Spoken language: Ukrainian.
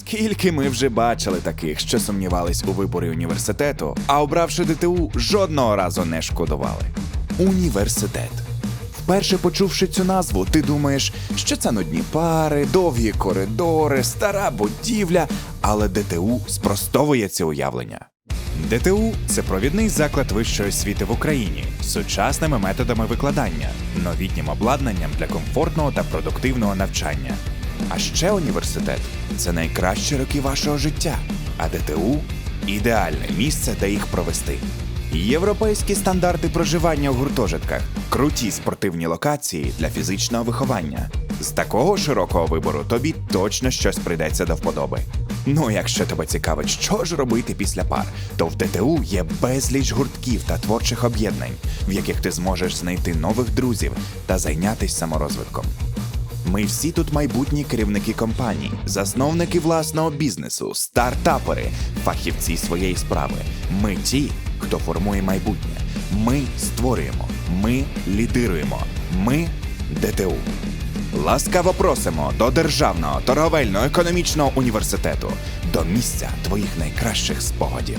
Скільки ми вже бачили таких, що сумнівались у виборі університету, а обравши ДТУ, жодного разу не шкодували. Університет. Вперше почувши цю назву, ти думаєш, що це нудні пари, довгі коридори, стара будівля, але ДТУ спростовує це уявлення. ДТУ це провідний заклад вищої освіти в Україні з сучасними методами викладання, новітнім обладнанням для комфортного та продуктивного навчання. А ще університет це найкращі роки вашого життя, а ДТУ ідеальне місце, де їх провести. Європейські стандарти проживання у гуртожитках, круті спортивні локації для фізичного виховання. З такого широкого вибору тобі точно щось прийдеться до вподоби. Ну, якщо тебе цікавить, що ж робити після пар, то в ДТУ є безліч гуртків та творчих об'єднань, в яких ти зможеш знайти нових друзів та зайнятися саморозвитком. Ми всі тут майбутні керівники компаній, засновники власного бізнесу, стартапери, фахівці своєї справи. Ми ті, хто формує майбутнє. Ми створюємо, ми лідируємо. Ми ДТУ. Ласкаво просимо до Державного торговельно-економічного університету, до місця твоїх найкращих спогадів.